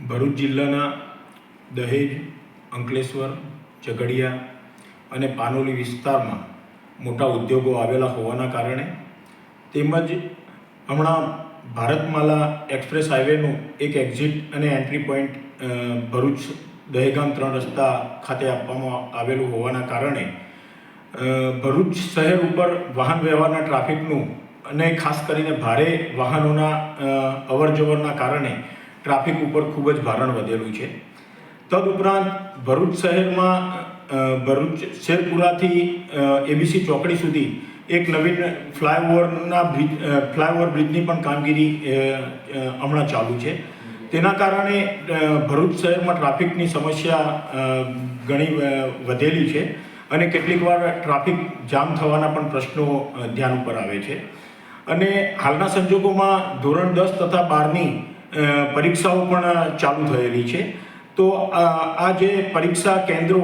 ભરૂચ જિલ્લાના દહેજ, અંકલેશ્વર, ઝઘડિયા અને પાનોલી વિસ્તારમાં મોટા ઉદ્યોગો આવેલા હોવાના કારણે તેમજ હમણાં ભારતમાલા એક્સપ્રેસ હાઈવેનું એક એક્ઝિટ અને એન્ટ્રી પોઈન્ટ ભરૂચ દહેગામ ત્રણ રસ્તા ખાતે આપવામાં આવેલું હોવાના કારણે ભરૂચ શહેર ઉપર વાહન વ્યવહારના ટ્રાફિકનું અને ખાસ કરીને ભારે વાહનોના અવરજવરના કારણે ટ્રાફિક ઉપર ખૂબ જ ભારણ વધેલું છે. તદુપરાંત ભરૂચ શહેરમાં ભરૂચ શેરપુરાથી એબીસી ચોકડી સુધી એક નવીન ફ્લાયઓવરના બ્રિજ ફ્લાયઓવર બ્રિજની પણ કામગીરી હમણાં ચાલુ છે. તેના કારણે ભરૂચ શહેરમાં ટ્રાફિકની સમસ્યા ઘણી વધેલી છે અને કેટલીક વાર ટ્રાફિક જામ થવાના પણ પ્રશ્નો ધ્યાન ઉપર આવે છે. અને હાલના સંજોગોમાં ધોરણ દસ તથા બારની પરીક્ષાઓ પણ ચાલુ થયેલી છે. તો આ જે પરીક્ષા કેન્દ્રો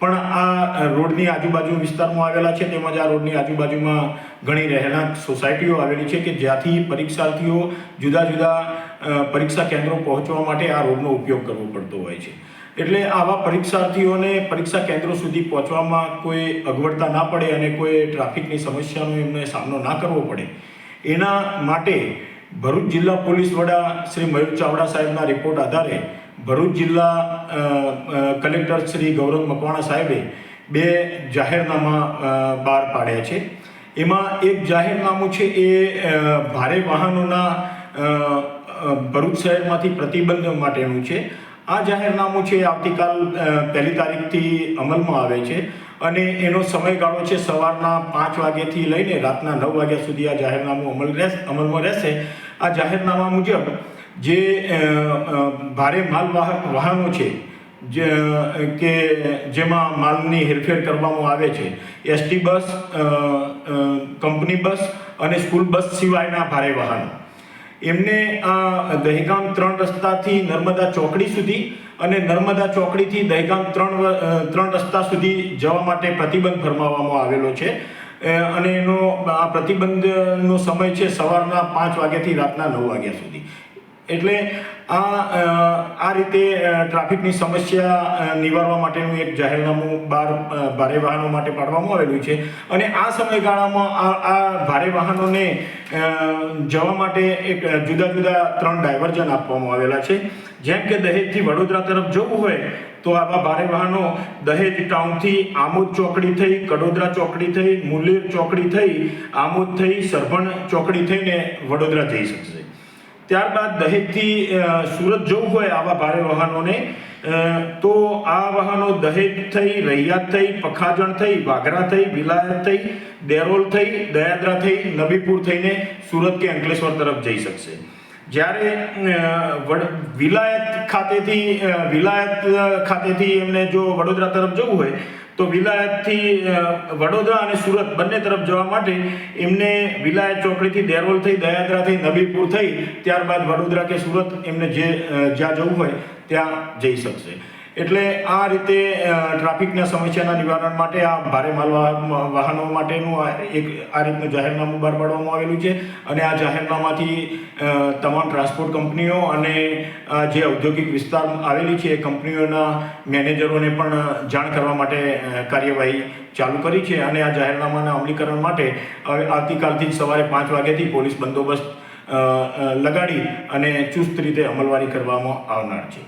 પણ આ રોડની આજુબાજુ વિસ્તારમાં આવેલા છે તેમજ આ રોડની આજુબાજુમાં ઘણી રહેણાંક સોસાયટીઓ આવેલી છે કે જ્યાંથી પરીક્ષાર્થીઓ જુદા જુદા પરીક્ષા કેન્દ્રો પહોંચવા માટે આ રોડનો ઉપયોગ કરવો પડતો હોય છે. એટલે આવા પરીક્ષાર્થીઓને પરીક્ષા કેન્દ્રો સુધી પહોંચવામાં કોઈ અગવડતા ના પડે અને કોઈ ટ્રાફિકની સમસ્યાનો એમને સામનો ના કરવો પડે. એના માટે ભરૂચ જિલ્લા પોલીસ વડા શ્રી મયુર ચાવડા સાહેબના રિપોર્ટ આધારે ભરૂચ જિલ્લા કલેક્ટર શ્રી ગૌરવ મકવાણા સાહેબે બે જાહેરનામા બહાર પાડ્યા છે. એમાં એક જાહેરનામું છે એ ભારે વાહનોના ભરૂચ શહેરમાંથી પ્રતિબંધ માટેનું છે. આ જાહેરનામું છે આવતીકાલ પહેલી તારીખથી અમલમાં આવે છે અને એનો સમયગાળો છે સવારના પાંચ વાગ્યાથી લઈને રાતના નવ વાગ્યા સુધી આ જાહેરનામું અમલ રહેશે, અમલમાં રહેશે. આ જાહેરનામા મુજબ જે ભારે માલવાહક વાહનો છે, જે કે જેમાં માલની હેરફેર કરવામાં આવે છે, એસટી બસ કંપની બસ અને સ્કૂલ બસ સિવાયના ભારે વાહનો. એમને દહેગામ ત્રણ રસ્તાથી નર્મદા ચોકડી સુધી અને નર્મદા ચોકડીથી દહેગામ ત્રણ ત્રણ રસ્તા સુધી જવા માટે પ્રતિબંધ ફરમાવવામાં આવેલો છે. અને એનો, આ પ્રતિબંધનો સમય છે સવારના પાંચ વાગ્યાથી રાતના નવ વાગ્યા સુધી. એટલે આ આ રીતે ટ્રાફિકની સમસ્યા નિવારવા માટેનું એક જાહેરનામું બાર ભારે વાહનો માટે પાડવામાં આવેલું છે. અને આ સમયગાળામાં આ આ ભારે વાહનોને જવા માટે એક જુદા જુદા ત્રણ ડાયવર્ઝન આપવામાં આવેલા છે. જેમ કે દહેજથી વડોદરા તરફ જવું હોય, તો આવા ભારે વાહનો દહેજ ટાઉનથી આમોદ ચોકડી થઈ, કડોદરા ચોકડી થઈ, મુલેર ચોકડી થઈ, આમોદ થઈ, સરભણ ચોકડી થઈને વડોદરા જઈ શકશે. ત્યારબાદ દહેજથી સુરત જવું હોય આવા ભારે વાહનોને તો આ વાહનો દહેજ થઈ, રૈયાત થઈ, પખાજણ થઈ, વાઘરા થઈ, વિલાયત થઈ, દેરોલ થઈ, દયાદરા થઈ, નબીપુર થઈને સુરત કે અંકલેશ્વર તરફ જઈ શકશે. જ્યારે વિલાયત ખાતેથી વિલાયત ખાતેથી એમને જો વડોદરા તરફ જવું હોય તો વિલાયતથી વડોદરા અને સુરત બંને તરફ જવા માટે એમને વિલાયત ચોકડીથી દેરોલ થઈ દયાદરા થઈ, નબીપુર થઈ, ત્યારબાદ વડોદરા કે સુરત એમને જે જ્યાં જવું હોય ત્યાં જઈ શકશે. એટલે આ રીતે ટ્રાફિકના સમસ્યાના નિવારણ માટે આ ભારે માલવાહક વાહનો માટેનું એક, આ રીતનું જાહેરનામું બહાર પાડવામાં આવેલું છે. અને આ જાહેરનામાથી તમામ ટ્રાન્સપોર્ટ કંપનીઓ અને જે ઔદ્યોગિક વિસ્તાર આવેલી છે એ કંપનીઓના મેનેજરોને પણ જાણ કરવા માટે કાર્યવાહી ચાલુ કરી છે. અને આ જાહેરનામાના અમલીકરણ માટે હવે આવતીકાલથી જ સવારે પાંચ વાગ્યાથી પોલીસ બંદોબસ્ત લગાડી અને ચુસ્ત રીતે અમલવારી કરવામાં આવનાર છે.